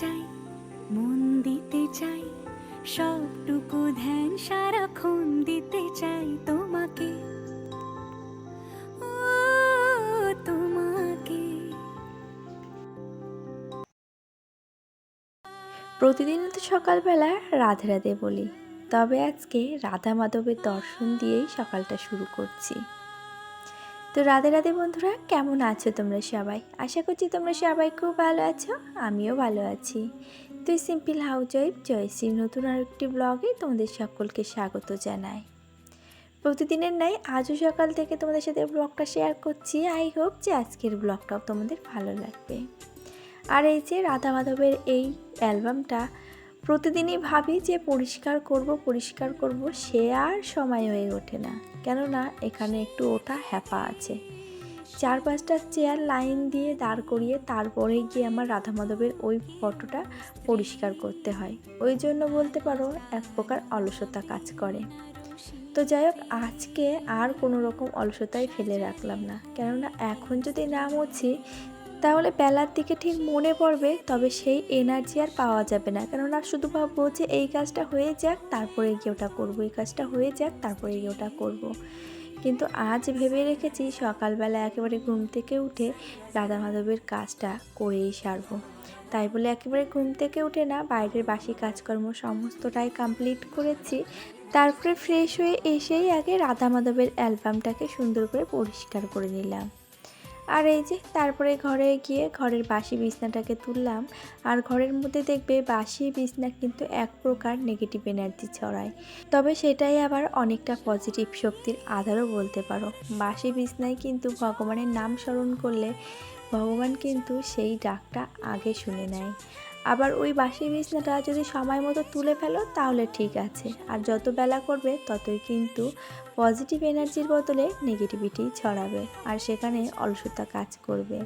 চাই, মন দিতে চাই, সবটুকু ধ্যান সারাক্ষণ দিতে চাই তোমাকে। প্রতিদিন তো সকালবেলা রাধে রাধে বলি, তবে আজকে রাধা মাধবের দর্শন দিয়েই সকালটা শুরু করছি। তো রাধে রাধে বন্ধুরা, কেমন আছো তোমরা সবাই? আশা করছি তোমরা সবাই খুব ভালো আছো, আমিও ভালো আছি। তুই সিম্পল হাউস ওয়াইফ জয়শ্রীর নতুন আরেকটি ব্লগে তোমাদের সকলকে স্বাগত জানাই। প্রতিদিনের নাই আজও সকাল থেকে তোমাদের সাথে ব্লগটা শেয়ার করছি। আই হোপ যে আজকের ব্লগটাও তোমাদের ভালো লাগবে। আর এই যে রাধা মাধবের এই অ্যালবামটা প্রতিদিনই ভাবি যে পরিষ্কার করব পরিষ্কার করব, সে আর সময় হয়ে ওঠে না। কেননা এখানে একটু ওটা হ্যাপা আছে। চার পাঁচটা চেয়ার লাইন দিয়ে দাঁড় করিয়ে তারপরে গিয়ে আমার রাধা মাধবের ওই ফটোটা পরিষ্কার করতে হয়। ওই জন্য বলতে পারো এক প্রকার অলসতা কাজ করে। তো যাই হোক, আজকে আর কোনো রকম অলসতায় ফেলে রাখলাম না। কেননা এখন যদি না মুছি তাহলে বেলার দিকে ঠিক মনে পড়বে, তবে সেই এনার্জি আর পাওয়া যাবে না। কেননা শুধু ভাববো যে এই কাজটা হয়ে যাক, তারপরে গিয়ে ওটা করব। এই কাজটা হয়ে যাক, তারপরে গিয়ে ওটা করব। কিন্তু আজ ভেবে রেখেছি সকালবেলা একেবারে ঘুম থেকে উঠে রাধা মাধবের কাজটা করেই সারব। তাই বলে একেবারে ঘুম থেকে উঠে না, বাইরের বাসি কাজকর্ম সমস্তটাই কমপ্লিট করেছি। তারপরে ফ্রেশ হয়ে এসেই আগে রাধা মাধবের অ্যালবামটাকে সুন্দর করে পরিষ্কার করে নিলাম। আর এই যে, তারপরে ঘরে গিয়ে ঘরের বাসি বিছনাটাকে তুললাম। আর ঘরের মধ্যে দেখবে বাসি বিছনা কিন্তু এক প্রকার নেগেটিভ এনার্জি ছড়ায়। তবে সেটাই আবার অনেকটা পজিটিভ শক্তির আধারও বলতে পারো। বাসি বিছনায় কিন্তু ভগবানের নাম স্মরণ করলে ভগবান কিন্তু সেই ডাকটা আগে শুনে নেয়। আবার ওই বাসি বিছনাটা যদি সময় মতো তুলে ফেলো, তাহলে ঠিক আছে। আর যত বেলা করবে, ততই কিন্তু পজিটিভ এনার্জির বদলে নেগেটিভিটি ছড়াবে, আর সেখানে অলসতা কাজ করবে।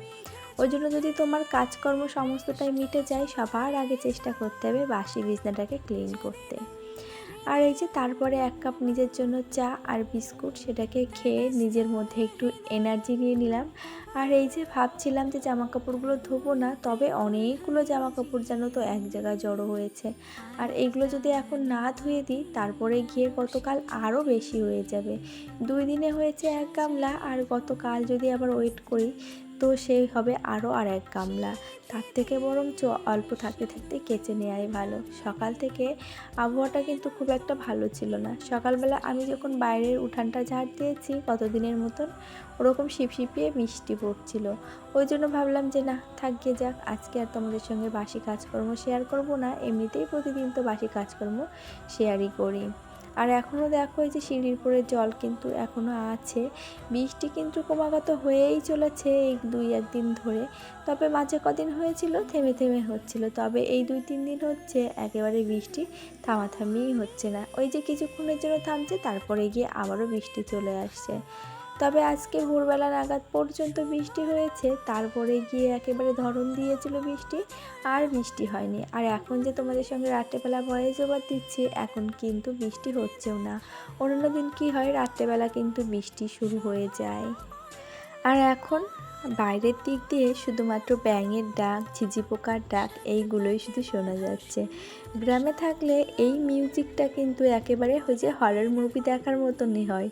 ওই জন্য যদি তোমার কাজকর্ম সমস্তটাই মিটে যায়, সবার আগে চেষ্টা করতে হবে বাসি বিছনাটাকে ক্লিন করতে। আর এই যে তারপরে এক কাপ নিজের জন্য চা আর বিস্কুট সেটাকে খেয়ে নিজের মধ্যে একটু এনার্জি নিয়ে নিলাম। আর এই যে ভাবছিলাম যে জামা কাপড়গুলো ধোবো না, তবে অনেকগুলো জামা কাপড় যেন তো এক জায়গায় জড়ো হয়েছে। আর এগুলো যদি এখন না ধুয়ে দিই, তারপরে গিয়ে গতকাল আরও বেশি হয়ে যাবে। দুই দিনে হয়েছে এক গামলা, আর গতকাল যদি আবার ওয়েট করি তো সেই হবে আরও আর এক গামলা। তার থেকে বরঞ্চ অল্প থাকতে থাকতে কেচে নেওয়াই ভালো। সকাল থেকে আবহাওয়াটা কিন্তু খুব একটা ভালো ছিল না। সকালবেলা আমি যখন বাইরের উঠানটা ঝাড় দিয়েছি, কতদিনের মতন ওরকম শিপশিপিয়ে মিষ্টি পড়ছিল। ওই জন্য ভাবলাম যে, না থাকিয়ে যাক, আজকে আর তোমাদের সঙ্গে বাসি কাজকর্ম শেয়ার করব না। এমনিতেই প্রতিদিন তো বাসি কাজকর্ম শেয়ারই করি। আর এখনও দেখো এই যে সিঁড়ির পরে জল কিন্তু এখনও আছে। বৃষ্টি কিন্তু ক্রমাগত হয়েই চলেছে এই দুই একদিন ধরে। তবে মাঝে কদিন হয়েছিল, থেমে থেমে হচ্ছিল। তবে এই দুই তিন দিন হচ্ছে একেবারে বৃষ্টি থামাথামিই হচ্ছে না। ওই যে কিছুক্ষণের জন্য থামছে, তারপরে গিয়ে আবারও বৃষ্টি চলে আসছে। তবে আজকে ভোরবেলা নাগাদ পর্যন্ত বৃষ্টি হয়েছে, তারপরে গিয়ে একেবারে ধরন দিয়েছিল বৃষ্টি, আর বৃষ্টি হয়নি। আর এখন যে তোমাদের সঙ্গে রাত্রেবেলা ভয়েস ওভার দিচ্ছি, এখন কিন্তু বৃষ্টি হচ্ছেও না। অন্য দিন কী হয়, রাত্রেবেলা কিন্তু বৃষ্টি শুরু হয়ে যায়। আর এখন বাইরের দিক দিয়ে শুধুমাত্র ব্যাঙের ডাক, ঝিঝি পোকার ডাক, এইগুলোই শুধু শোনা যাচ্ছে। গ্রামে থাকলে এই মিউজিকটা কিন্তু একেবারে ওই যে হরর মুভি দেখার মতনই হয়।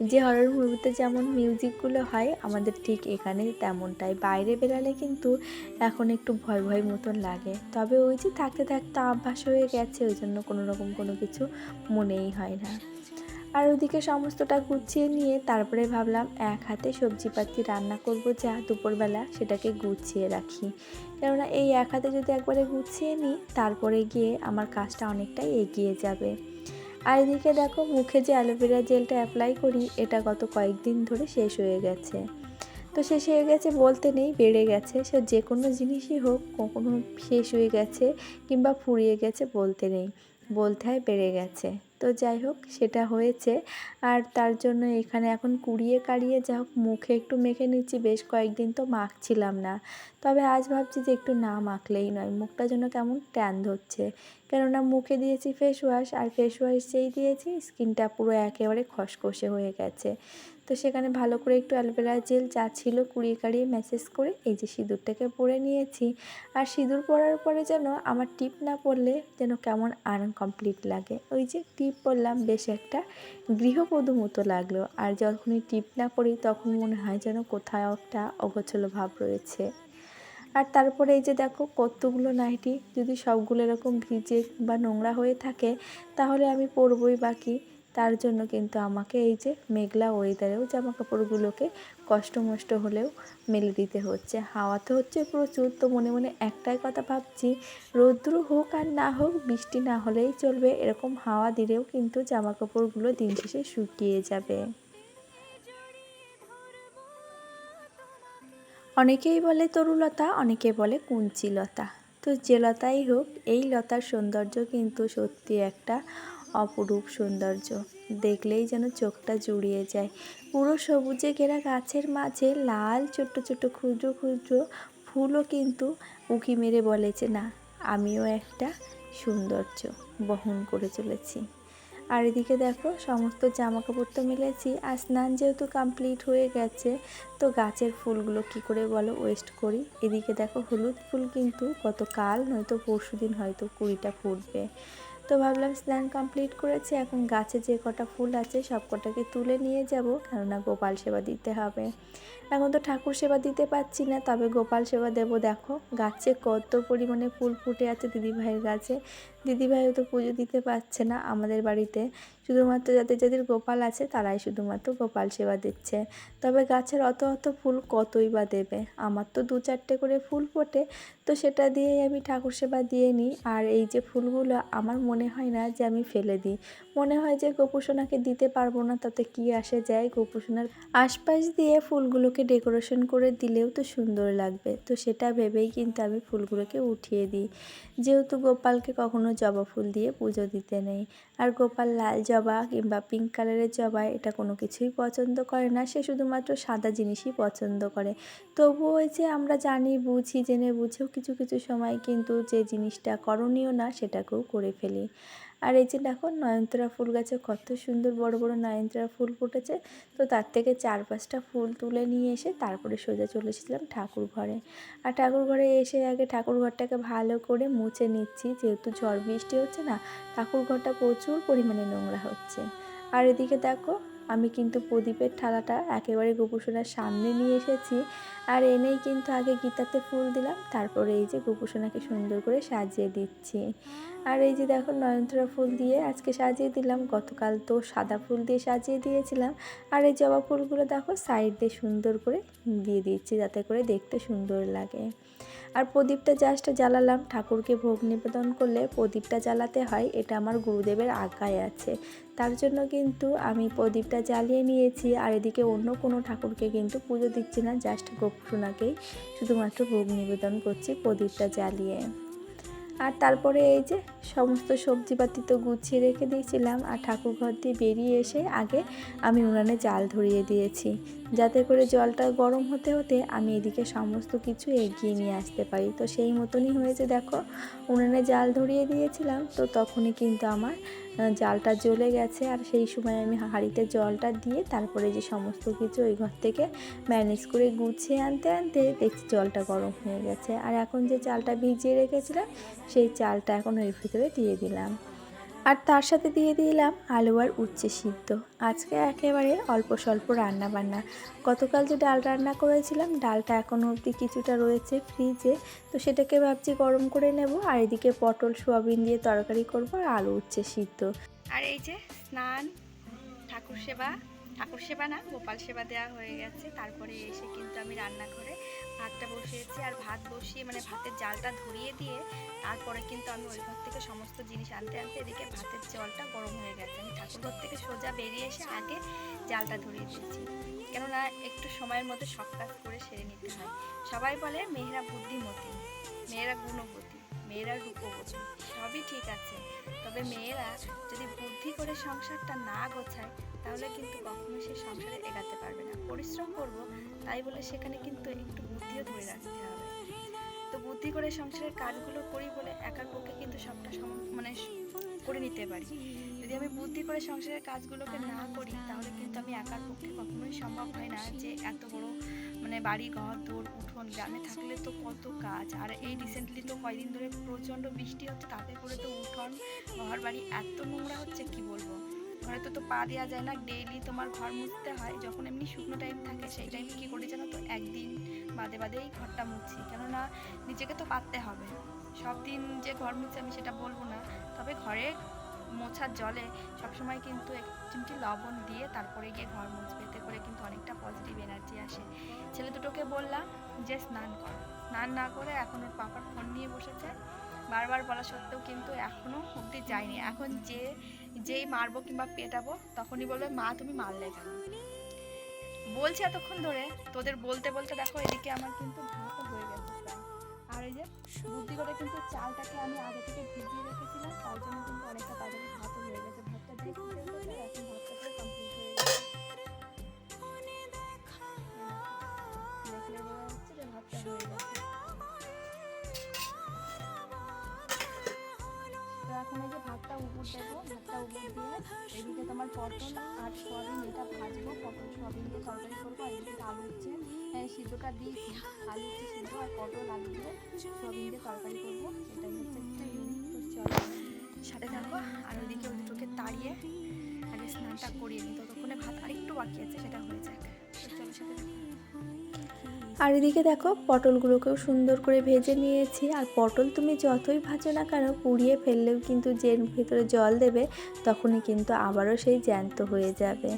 যে হরর মুভিতে যেমন মিউজিকগুলো হয়, আমাদের ঠিক এখানে তেমনটাই। বাইরে বেরালে কিন্তু এখন একটু ভয় ভয় মতন লাগে। তবে ওই যে থাকতে থাকতে অভ্যাস হয়ে গেছে, ওই জন্য কোনো রকম কোনো কিছু মনেই হয় না। আর ওদিকে সমস্তটা গুছিয়ে নিয়ে তারপরে ভাবলাম, এক হাতে সবজিপাতি রান্না করব যা দুপুরবেলা সেটাকে গুছিয়ে রাখি। কেননা এই এক হাতে যদি একবারে গুছিয়ে নিই, তারপরে গিয়ে আমার কাজটা অনেকটাই এগিয়ে যাবে। আর এদিকে দেখো, মুখে যে অ্যালোভেরা জেলটা অ্যাপ্লাই করি, এটা গত কয়েকদিন ধরে শেষ হয়ে গেছে। তো শেষ হয়ে গেছে বলতে নেই, বেড়ে গেছে। সে যে কোনো জিনিসই হোক, কখনো শেষ হয়ে গেছে কিংবা ফুরিয়ে গেছে বলতে নেই। বলতে হয় বেড়ে গেছে। তো যাই হোক, সেটা হয়েছে। আর তার জন্য এখানে এখন কুড়িয়ে কাড়িয়ে যা হোক, মুখে একটু মেখে নিচ্ছি, বেশ কয়েকদিন তো মাখছিলাম না। তবে আজ ভাবছি যে একটু না মাখলেই নয়, মুখটা যেন কেমন ট্যান ধরছে। কেননা মুখে দিয়েছি ফেস ওয়াশ আর ফেস ওয়াশ যেই দিয়েছি স্কিনটা পুরো একেবারে খসখসে হয়ে গেছে। তো সেখানে ভালো করে একটু অ্যালোভেরা জেল যা ছিল কুড়িয়ে কাড়িয়ে মেসেজ করে এই যে সিঁদুরটাকে পরে নিয়েছি। আর সিঁদুর পরার পরে যেন আমার টিপ না পরলে যেন কেমন আনকমপ্লিট লাগে। ওই যে টিপ পরলাম বেশ একটা গৃহবধূ মতো লাগল। আর যখনই টিপ না পরি তখন মনে হয় যেন কোথাও একটা অগোছলো ভাব রয়েছে। আর তারপরে এই যে দেখো কতগুলো নাইটি, যদি সবগুলো এরকম ভিজে বা নোংরা হয়ে থাকে, তাহলে আমি পরবই বাকি। তার জন্য কিন্তু আমাকে এই যে মেঘলা ওয়েদারেও জামা কাপড়গুলোকে কষ্ট মষ্ট হলেও মেলে দিতে হচ্ছে। হাওয়া তো হচ্ছে প্রচুর, তো মনে মনে একটাই কথা ভাবছি, রৌদ্র হোক আর না হোক, বৃষ্টি না হলেই চলবে, এরকম হাওয়া দিলেও কিন্তু জামা কাপড়গুলো দিন শেষে শুকিয়ে যাবে। অনেকেই বলে তরুলতা, অনেকে বলে কুঞ্চিলতা। তো যে লতাই হোক, এই লতার সৌন্দর্য কিন্তু সত্যি একটা অপরূপ সৌন্দর্য। দেখলেই যেন চোখটা জুড়িয়ে যায়। পুরো সবুজে ঘেরা গাছের মাঝে লাল ছোট্ট ছোট্ট ক্ষুদ্র ক্ষুদ্র ফুলও কিন্তু উঁকি মেরে বলেছে, না, আমিও একটা সৌন্দর্য বহন করে চলেছি। আর এদিকে দেখো, সমস্ত জামা কাপড় তো মিলেছি, আর স্নান যেহেতু কমপ্লিট হয়ে গেছে, তো গাছের ফুলগুলো কি করে বলো ওয়েস্ট করি। এদিকে দেখো, হলুদ ফুল কিন্তু গতকাল, নয়তো পরশু দিন হয়তো কুড়িটা ফুটবে। তো ভাবলাম স্নান কমপ্লিট করেছি, এখন গাছে যে কটা ফুল আছে সব কটাকে তুলে নিয়ে যাব, কেননা গোপাল সেবা দিতে হবে। এখন তো ঠাকুর সেবা দিতে পারছি না, তবে গোপাল সেবা দেব। দেখো, গাছে কত পরিমাণে ফুল ফুটে আছে দিদিভাইয়ের গাছে। দিদিভাইও তো পুজো দিতে পারছে না আমাদের বাড়িতে। শুধুমাত্র যাদের যাদের গোপাল আছে, তারাই শুধুমাত্র গোপাল সেবা দিচ্ছে। তবে গাছের অত অত ফুল কতই বা দেবে? আমার তো দু চারটে করে ফুল ফোটে, তো সেটা দিয়েই আমি ঠাকুর সেবা দিয়ে নিই। আর এই যে ফুলগুলো, আমার মনে হয় না যে আমি ফেলে দিই। মনে হয় যে গোপুসোনাকে দিতে পারব না, তাতে কি আসে যায়? গোপুসোনার আশপাশ দিয়ে ফুলগুলোকে ডেকোরেশন করে দিলেও তো সুন্দর লাগবে। তো সেটা ভেবেই কিন্তু আমি ফুলগুলোকে উঠিয়ে দিই। যেহেতু গোপালকে কখনো জবা ফুল দিয়ে পুজো দিতে নেই। আর গোপাল লাল জবা কিংবা পিঙ্ক কালারের জবা এটা কোনো কিছুই পছন্দ করে না। সে শুধুমাত্র সাদা জিনিসই পছন্দ করে। তবুও ওই যে আমরা জানি, বুঝি, জেনে বুঝেও কিছু কিছু সময় কিন্তু যে জিনিসটা করণীয় না সেটাকেও করে ফেলি। আর এই যে দেখো নয়নতারা ফুল গাছে কত সুন্দর বড় বড় নয়নতারা ফুল ফুটেছে। তো তার থেকে চার পাঁচটা ফুল তুলে নিয়ে এসে তারপরে সোজা চলে এসেছিলাম ঠাকুর ঘরে। আর ঠাকুর ঘরে এসে আগে ঠাকুর ঘরটাকে ভালো করে মুছে নিচ্ছি। যেহেতু ঝড় বৃষ্টি হচ্ছে না, ঠাকুর ঘরটা প্রচুর পরিমাণে নোংরা হচ্ছে। আর এদিকে দেখো আমি কিন্তু প্রদীপের থালাটা একেবারে গোপুসোনার সামনে নিয়ে এসেছি আর এনেই কিন্তু আগে গীতাতে ফুল দিলাম, তারপরে এই যে গোপুসোনাকে সুন্দর করে সাজিয়ে দিচ্ছি। আর এই যে দেখো নয়নতরা ফুল দিয়ে আজকে সাজিয়ে দিলাম, গতকাল তো সাদা ফুল দিয়ে সাজিয়ে দিয়েছিলাম। আর এই জবা ফুলগুলো দেখো সাইড দিয়ে সুন্দর করে দিয়ে দিচ্ছি, যাতে করে দেখতে সুন্দর লাগে। আর প্রদীপটা জাস্ট জ্বালালাম। ঠাকুরকে ভোগ নিবেদন করলে প্রদীপটা জ্বালাতে হয়, এটা আমার গুরুদেবের আজ্ঞায় আছে। তার জন্য কিন্তু আমি প্রদীপটা জ্বালিয়ে নিয়েছি, আর এদিকে অন্য কোনো ঠাকুরকে কিন্তু পুজো দিচ্ছি না জাস্ট গোপুসোনাকেই। শুধুমাত্র ভোগ নিবেদন করছি প্রদীপটা জ্বালিয়ে। আর তারপরে এই যে সমস্ত সবজিপাতি তো গুছিয়ে রেখে দিয়েছিলাম আর ঠাকুরঘর দিয়ে বেরিয়ে এসে আগে আমি উনানে জাল ধরিয়ে দিয়েছি। যাতে করে জলটা গরম হতে হতে আমি এদিকে সমস্ত কিছু এগিয়ে নিয়ে আসতে পারি। তো সেই মতনই হয়েছে, দেখো। উনানে জাল ধরিয়ে দিয়েছিলাম, তো তখনই কিন্তু আমার জালটা জ্বলে গেছে আর সেই সময় আমি হাঁড়িতে জলটা দিয়ে তারপরে যে সমস্ত কিছু ওই ঘর থেকে ম্যানেজ করে গুছিয়ে আনতে আনতে দেখছি জলটা গরম হয়ে গেছে। আর এখন যে চালটা ভিজিয়ে রেখেছিলাম, সেই চালটা এখন ওই ভিতরে দিয়ে দিলাম। আর তার সাথে দিয়ে দিলাম আলু আর উচ্ছে সিদ্ধ। আজকে একেবারে অল্প স্বল্প রান্না বান্না। গতকাল যে ডাল রান্না করেছিলাম, ডালটা এখনও অবধি কিছুটা রয়েছে ফ্রিজে। তো সেটাকে ভাবছি গরম করে নেব, আর এদিকে পটল, সোয়াবিন দিয়ে তরকারি করব আর আলু উচ্ছে সিদ্ধ। আর এই যে স্নান, ঠাকুর সেবা ঠাকুর সেবা না, গোপাল সেবা দেওয়া হয়ে গেছে। তারপরে এসে কিন্তু আমি রান্নাঘরে ভাতটা বসিয়েছি আর ভাত বসিয়ে মানে ভাতের জালটা ধরিয়ে দিয়ে তারপরে কিন্তু আমি ওই ঘর থেকে সমস্ত জিনিস আনতে আনতে এদিকে ভাতের জলটা গরম হয়ে গেছে। আমি ঠাকুর ঘর থেকে সোজা বেরিয়ে এসে আগে জালটা ধরিয়ে দিয়েছি। কেননা একটু সময়ের মধ্যে সব কাজ করে সেরে নিতে হয়। সবাই বলে মেয়েরা বুদ্ধিমতী, মেয়েরা গুণবতী, মেয়েরা রূপবতী, সবই ঠিক আছে। তবে মেয়েরা যদি বুদ্ধি করে সংসারটা না গোছায়, তাহলে কিন্তু কখনো সে সংসারে এগাতে পারবে না। পরিশ্রম করব তাই বলে সেখানে কিন্তু একটু বুদ্ধিও ধরে রাখতে হবে। তো বুদ্ধি করে সংসারের কাজগুলো করি বলে একার পক্ষে কিন্তু সবটা মানে করে নিতে পারি। যদি আমি বুদ্ধি করে সংসারের কাজগুলোকে না করি, তাহলে কিন্তু আমি একার পক্ষে কখনোই সম্ভব হয় না যে এত বড় মানে বাড়ি, ঘর দৌড় উঠোন, গ্রামে থাকলে তো কত কাজ। আর এই রিসেন্টলি তো কয়দিন ধরে প্রচণ্ড বৃষ্টি হচ্ছে, তাতে করে তো উঠোন ঘর বাড়ি এত নোংরা হচ্ছে, কি বলব? ঘরে তো পা দেওয়া যায় না ডেইলি তোমার ঘর মুছতে হয়, যখন এমনি শুকনো টাইম থাকে সেই টাইমে কী করি জানো তো? একদিন বাদে বাদেই ঘরটা মুছি, কেননা নিজেকে তো পারতে হবে। সব দিন যে ঘর মুছে আমি সেটা বলব না, তবে ঘরে মোছার জলে সবসময় কিন্তু এক চিমটি লবণ দিয়ে তারপরে গিয়ে ঘর মুছবে, এতে করে কিন্তু অনেকটা পজিটিভ এনার্জি আসে। ছেলে দুটোকে বললাম যে স্নান কর। স্নান না করে এখন ওর পাপার ফোন নিয়ে বসেছে। বারবার বলা সত্ত্বেও কিন্তু এখনও অবধি যায়নি। এখন যে যেই মারবো কিংবা পেটাবো, তখনই বলবে, মা, তুমি মারলে কেন? বলছি এতক্ষণ ধরে, তোদের বলতে বলতে দেখো, এদিকে আমার কিন্তু ভাতও হয়ে গেছে আর এই যে, বুদ্ধি করে কিন্তু চালটাকে আমি আগে থেকে ভিজিয়ে রেখেছিলাম, তার জন্য কিন্তু অনেকটা তাড়াতাড়ি ভাতও হয়ে গেছে। ভাতটা দিয়ে এখন ভাতটা কমপ্লিট এখন যে ভাতটা উপর দেবো ভাতটা উপর দিয়ে এদিকে তোমার পটল আর সয়াবিন এটা ভাজবো, পটল, সয়াবিন দিয়ে তরকারি করব, আর এদিকে আলু হচ্ছে সিদ্ধটা দিয়েছি। আলু হচ্ছে সিদ্ধ আর পটল, আলু দিয়ে সয়াবিন দিয়ে তরকারি করব। এটাই হচ্ছে একটা ইউনিক সাথে থাকব আর ওইদিকে ওই দুটোকে তাড়িয়ে আগে স্নানটা করিয়ে নিই। ততক্ষণে ভাত আরেকটু বাকি আছে, সেটা হয়ে থাকো। আর এদিকে দেখো, পটলগুলোকেও সুন্দর করে ভেজে নিয়েছি। আর পটল তুমি যতই ভাজো না কেন, পুড়িয়ে ফেললেও কিন্তু যে ভিতরে জল দেবে, তখনই কিন্তু আবারও সেই জ্যান্ত হয়ে যাবে।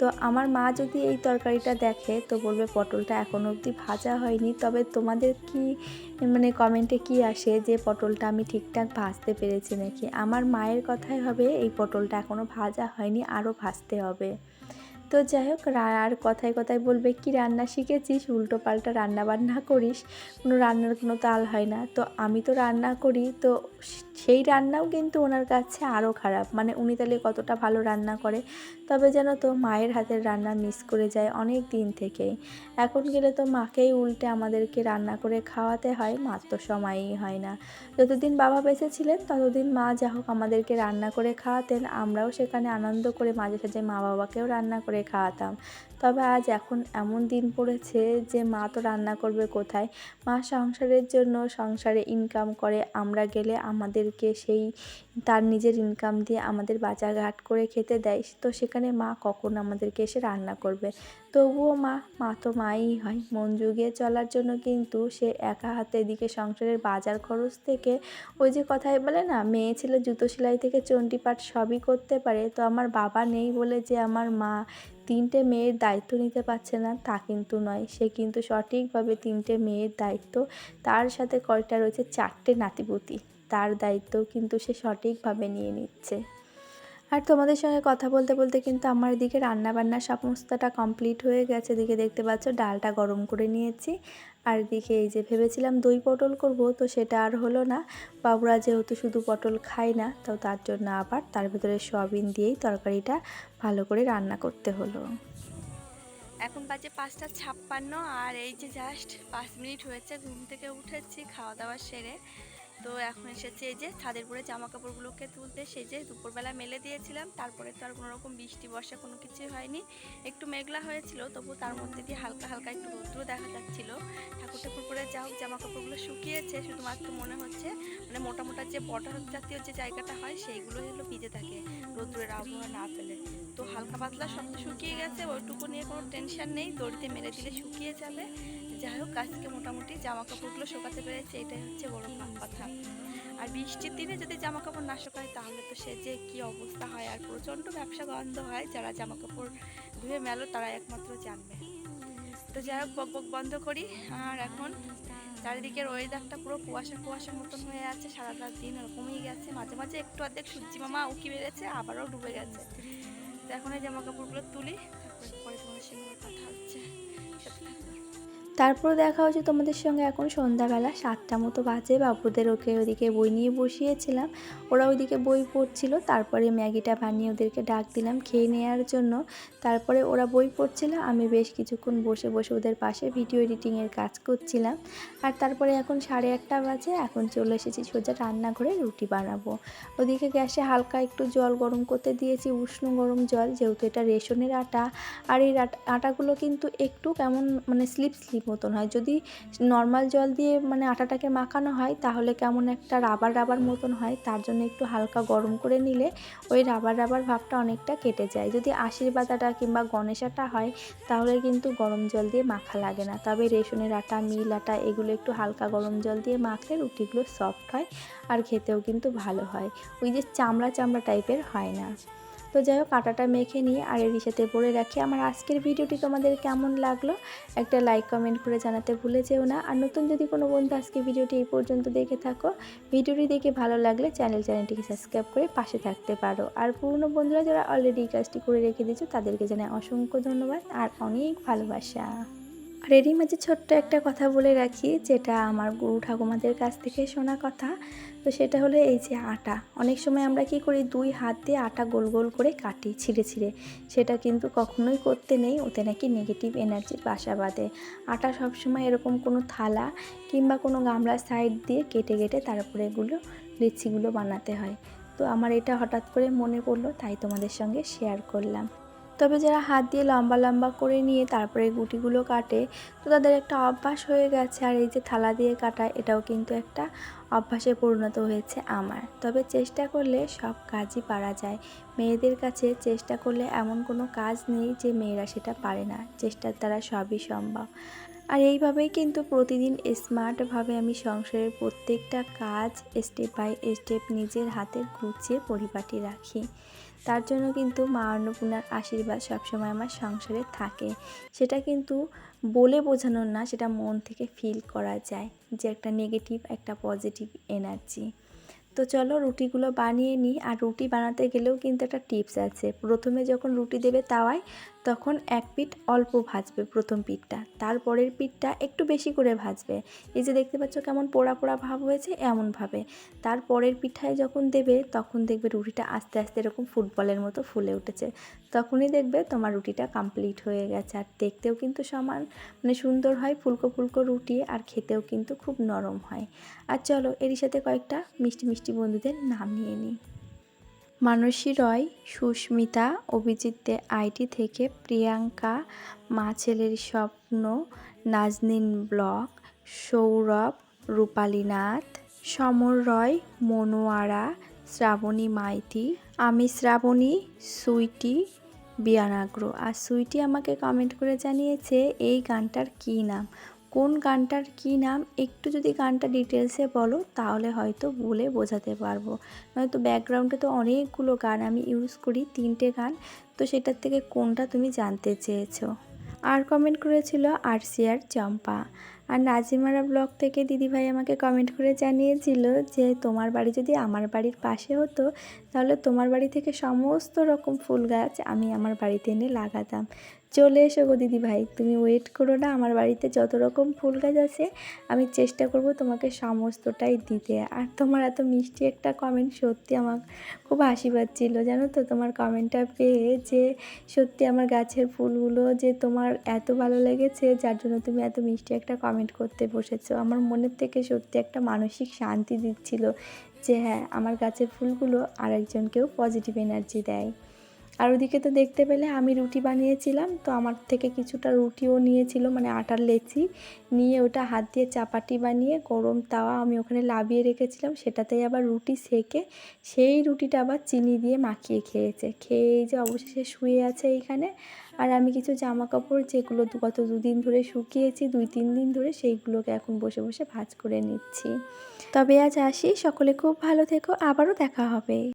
তো আমার মা যদি এই তরকারিটা দেখে, তো বলবে পটলটা এখনও অবধি ভাজা হয়নি। তবে তোমাদের কি মানে কমেন্টে কি আসে যে পটলটা আমি ঠিকঠাক ভাজতে পেরেছি নাকি? আমার মায়ের কথাই হবে, এই পটলটা এখনও ভাজা হয়নি, আরও ভাজতে হবে। তো যাই হোক আর কথায় কথায় বলবে, কি রান্না শিখেছিস? উল্টো পাল্টা রান্না বান্না করিস। কোনো রান্নার কোনো তাল হয় না। তো আমি তো রান্না করি, তো সেই রান্নাও কিন্তু ওনার কাছে আরও খারাপ। মানে উনি তাহলে কতটা ভালো রান্না করে? তবে যেন তো মায়ের হাতের রান্না মিস করে যায় অনেক দিন থেকেই। এখন গেলে তো মাকেই উল্টে আমাদেরকে রান্না করে খাওয়াতে হয়, মার তো সময়ই হয় না। যতদিন বাবা বেঁচে ছিলেন, ততদিন মা যা হোক আমাদেরকে রান্না করে খাওয়াতেন, আমরাও সেখানে আনন্দ করে মাঝে সাঝে মা বাবাকেও রান্না করে খাওয়াতাম। তবে আজ এখন এমন দিন পড়েছে যে মা তো রান্না করবে কোথায়? মা সংসারের জন্য সংসারে ইনকাম করে, আমরা গেলে আমাদেরকে সেই, তার নিজের ইনকাম দিয়ে আমাদের বাজার ঘাট করে খেতে দেয়। তো সেখানে মা কখন আমাদেরকে এসে রান্না করবে? তবুও মা মা তো মাই হয়। মন যুগিয়ে চলার জন্য কিন্তু সে একা হাতে এদিকে সংসারের বাজার খরচ থেকে ওই যে কথায় বলে না, মেয়ে ছেলে জুতো সেলাই থেকে চণ্ডীপাঠ সবই করতে পারে। তো আমার বাবা নেই বলে যে আমার মা তিনটে মেয়ের দায়িত্ব নিতে পারছে না, তা কিন্তু নয়। সে কিন্তু সঠিকভাবে তিনটে মেয়ের দায়িত্ব, তার সাথে কয়টা রয়েছে, চারটে নাতিপুতি। তার দায়িত্ব কিন্তু সে সঠিকভাবে নিয়ে নিচ্ছে। আর তোমাদের সঙ্গে কথা বলতে বলতে কিন্তু আমার এদিকে রান্নাবান্না সমস্তটা কমপ্লিট হয়ে গেছে। এদিকে দেখতে পাচ্ছ ডালটা গরম করে নিয়েছি। আর এদিকে এই যে ভেবেছিলাম দই পটল করব, তো সেটা আর হলো না। বাবুরা যেহেতু শুধু পটল খায় না, তো তার জন্য আবার তার ভিতরে সয়াবিন দিয়েই তরকারিটা ভালো করে রান্না করতে হলো। এখন বাজে পাঁচটা ছাপ্পান্ন, আর এই যে জাস্ট পাঁচ মিনিট হয়েছে, ঘুম থেকে উঠেছি, খাওয়া দাওয়া সেরে। তো এখন এসেছে যে ছাদের উপরে জামা কাপড়গুলোকে তুলতে, সেই যে দুপুরবেলা মেলে দিয়েছিলাম, তারপরে তো আর কোনো রকম বৃষ্টি, বর্ষা কোনো কিছুই হয়নি। একটু মেঘলা হয়েছিল, তবু তার মধ্যে দিয়ে হালকা হালকা একটু রৌদ্র দেখা যাচ্ছিল। ঠাকুর ঠাকুর করে যা হোক জামা কাপড়গুলো শুকিয়েছে, শুধুমাত্র মনে হচ্ছে মানে মোটা মোটা যে বটার জাতীয় যে জায়গাটা হয় সেইগুলো হলো ভিজে থাকে, রৌদ্রের আবহাওয়া না পেলে। তো হালকা পাতলা সব শুকিয়ে গেছে, ওইটুকু নিয়ে কোনো টেনশন নেই, দড়িতে মেরে দিলে শুকিয়ে যাবে। যাই হোক, আজকে মোটামুটি জামা কাপড়গুলো শুকাতে পেরেছে, এটাই হচ্ছে বড় কথা। আর বৃষ্টির দিনে যদি জামা কাপড় না শুকায়, তাহলে তো সে যে কি অবস্থা হয়, আর প্রচণ্ড ব্যবসা গন্ধ হয়, যারা জামা কাপড় ধুয়ে মেলো তারা একমাত্র জানবে। তো যাই হোক, বক বক বন্ধ করি, আর এখন চারিদিকের ওয়েদারটা পুরো কুয়াশা কুয়াশার মতন হয়ে আছে, সারাটা দিন ওরকমই গেছে। মাঝে মাঝে একটু অর্ধেক সূর্যি মামা উকি বেড়েছে আবারও ডুবে গেছে। তো এখন এই জামা কাপড়গুলো তুলি, তারপরে পরে তোমার সঙ্গে কথা হচ্ছে। তারপর দেখা হচ্ছে তোমাদের সঙ্গে এখন সন্ধ্যাবেলা সাতটা মতো বাজে। বাবুদের ওকে ওদিকে বই নিয়ে বসিয়েছিলাম। ওরা ওইদিকে বই পড়ছিল, তারপরে ম্যাগিটা বানিয়ে ওদেরকে ডাক দিলাম খেয়ে নেওয়ার জন্য। তারপরে ওরা বই পড়ছিল, আমি বেশ কিছুক্ষণ বসে বসে ওদের পাশে ভিডিও এডিটিংয়ের কাজ করছিলাম। আর তারপরে এখন সাড়ে আটটা বাজে, এখন চলে এসেছি সোজা রান্নাঘরে রুটি বানাবো। ওদিকে গ্যাসে হালকা একটু জল গরম করতে দিয়েছি, উষ্ণ গরম জল, যেহেতু এটা রেশনের আটা। আর এই আটাগুলো কিন্তু একটু কেমন মানে স্লিপ স্লিপ মতন হয়। যদি নর্মাল জল দিয়ে মানে আটাটাকে মাখানো হয়, তাহলে কেমন একটা রাবার রাবার মতন হয়, তার জন্য একটু হালকা গরম করে নিলে ওই রাবার রাবার ভাবটা অনেকটা কেটে যায়। যদি আশীর্বাদ আটা কিংবা গণেশ আটা হয়, তাহলে কিন্তু গরম জল দিয়ে মাখা লাগে না। তবে রেশনের আটা, মিল আটা, এগুলো একটু হালকা গরম জল দিয়ে মাখলে রুটিগুলো সফট হয় আর খেতেও কিন্তু ভালো হয়। ওই যে চামড়া চামড়া টাইপের হয় না। তো যাই হোক, আটাটা মেখে নিয়ে আর এর সাথে বলে রাখি। আমার আজকের ভিডিওটি তোমাদের কেমন লাগল? একটা লাইক কমেন্ট করে জানাতে ভুলে যেও না। আর নতুন যদি কোনো বন্ধু আজকে ভিডিওটি এই পর্যন্ত দেখে থাকো, ভিডিওটি দেখে ভালো লাগলে চ্যানেল চ্যানেলটিকে সাবস্ক্রাইব করে পাশে থাকতে পারো। আর পুরনো বন্ধুরা যারা অলরেডি এই কাজটি করে রেখে দিয়েছ, তাদেরকে জানাই অসংখ্য ধন্যবাদ আর অনেক ভালোবাসা। আর এরই মাঝে ছোট্ট একটা কথা বলে রাখি, যেটা আমার গুরু ঠাকুমাদের কাছ থেকে শোনা কথা। তো সেটা হলো এই যে আটা। অনেক সময় আমরা কি করি, দুই হাত দিয়ে আটা গোল গোল করে কাটি ছিঁড়ে ছিঁড়ে। সেটা কিন্তু কখনোই করতে নেই, ওতে নাকি নেগেটিভ এনার্জির বাসা বাঁধে। আটা সবসময় এরকম কোনো থালা কিংবা কোনো গামলার সাইড দিয়ে কেটে কেটে তারপরে এগুলো, লিচিগুলো বানাতে হয়। তো আমার এটা হঠাৎ করে মনে পড়ল, তাই তোমাদের সঙ্গে শেয়ার করলাম। তবে যারা হাত দিয়ে লম্বা লম্বা করে নিয়ে তারপরে গুটিগুলো কাটে, তো তাদের একটা অভ্যাস হয়ে গেছে। আর এই যে থালা দিয়ে কাটা, এটাও কিন্তু একটা অভ্যাসে পরিণত হয়েছে আমার। তবে চেষ্টা করলে সব কাজই পারা যায়। মেয়েদের কাছে চেষ্টা করলে এমন কোনো কাজ নেই যে মেয়েরা সেটা পারে না। চেষ্টার দ্বারা সবই সম্ভব। আর এইভাবেই কিন্তু প্রতিদিন স্মার্টভাবে আমি সংসারের প্রত্যেকটা কাজ স্টেপ বাই স্টেপ নিজের হাতে গুছিয়ে পরিপাটি রাখি। তার জন্য কিন্তু মা অন্নপূর্ণার আশীর্বাদ সবসময় আমার সংসারে থাকে। সেটা কিন্তু বলে বোঝানোর না, সেটা মন থেকে ফিল করা যায় যে একটা নেগেটিভ একটা পজিটিভ এনার্জি তো চলো রুটিগুলো বানিয়ে নিই। আর রুটি বানাতে গেলেও কিন্তু একটা টিপস আছে। প্রথমে যখন রুটি দেবে তাওয়ায় তখন এক পিঠ অল্প ভাজবে প্রথম পিঠটা, তারপরের পিঠটা একটু বেশি করে ভাজবে। এই যে দেখতে পাচ্ছ কেমন পোড়া পোড়া ভাব হয়েছে এমনভাবে তারপরের পিঠায় যখন দেবে, তখন দেখবে রুটিটা আস্তে আস্তে এরকম ফুটবলের মতো ফুলে উঠেছে। তখনই দেখবে তোমার রুটিটা কমপ্লিট হয়ে গেছে। আর দেখতেও কিন্তু সমান মানে সুন্দর হয় ফুলকো ফুলকো রুটি আর খেতেও কিন্তু খুব নরম হয়। আর চলো এরই সাথে কয়েকটা মিষ্টি মিষ্টি বন্ধুদের নাম নিয়ে নিই। মানসী রয়। সুস্মিতা অভিজিৎ আইটি থেকে প্রিয়াঙ্কা মা ছেলের স্বপ্ন, নাজনীন ব্লক সৌরভ রূপালী নাথ সমর রয়, মনোয়ারা, শ্রাবণী মাইতি, আমি শ্রাবণী, সুইটি, বিয়ানাগ্র। আর সুইটি আমাকে কমেন্ট করে জানিয়েছে, এই গানটার কী নাম? কোন গানটার কী নাম, একটু যদি গানটা ডিটেলসে বলো, তাহলে হয়তো বলে বোঝাতে পারব। নয়তো ব্যাকগ্রাউন্ডে তো অনেকগুলো গান আমি ইউজ করি, তিনটে গান, তো সেটার থেকে কোনটা তুমি জানতে চেয়েছো? আর কমেন্ট করেছিল আরসিআর চম্পা। আর নাজিমারা ব্লগ থেকে দিদিভাই আমাকে কমেন্ট করে জানিয়েছিল যে, তোমার বাড়ি যদি আমার বাড়ির পাশে হতো, তাহলে তোমার বাড়ি থেকে সমস্ত রকম ফুল গাছ আমি আমার বাড়িতে এনে লাগাতাম। চলে এসো গো দিদিভাই। তুমি ওয়েট করো না, আমার বাড়িতে যত রকম ফুল গাছ আছে, আমি চেষ্টা করব তোমাকে সমস্তটাই দিতে। আর তোমার এত মিষ্টি একটা কমেন্ট সত্যি আমার খুব হাসি পাচ্ছিল জানো তো? তোমার কমেন্টটা পেয়ে যে সত্যি আমার গাছের ফুলগুলো যে তোমার এত ভালো লেগেছে, যার জন্য তুমি এত মিষ্টি একটা কমেন্ট করতে বসেছো। আমার মনের থেকে সত্যি একটা মানসিক শান্তি দিচ্ছিল যে হ্যাঁ আমার গাছের ফুলগুলো আরেকজনকেও পজিটিভ এনার্জি দেয়। আর ওদিকে তো দেখতে পেলে আমি রুটি বানিয়েছিলাম, তো আমার থেকে কিছুটা রুটিও নিয়েছিল মানে আটার লেচি নিয়ে ওটা হাত দিয়ে চাপাটি বানিয়ে গরম তাওয়া আমি ওখানে লাভিয়ে রেখেছিলাম, সেটাতেই আবার রুটি সেকে সেই রুটিটা আবার চিনি দিয়ে মাখিয়ে খেয়েছে। খেয়ে যে অবশেষে শুয়ে আছে এইখানে, আর আমি কিছু জামা কাপড় যেগুলো গত দুদিন ধরে শুকিয়েছি, দুই, তিন দিন ধরে সেইগুলোকে এখন বসে বসে ভাজ করে নিচ্ছি। তবে আজ আসি, সকলে খুব ভালো থেকো, আবারও দেখা হবে।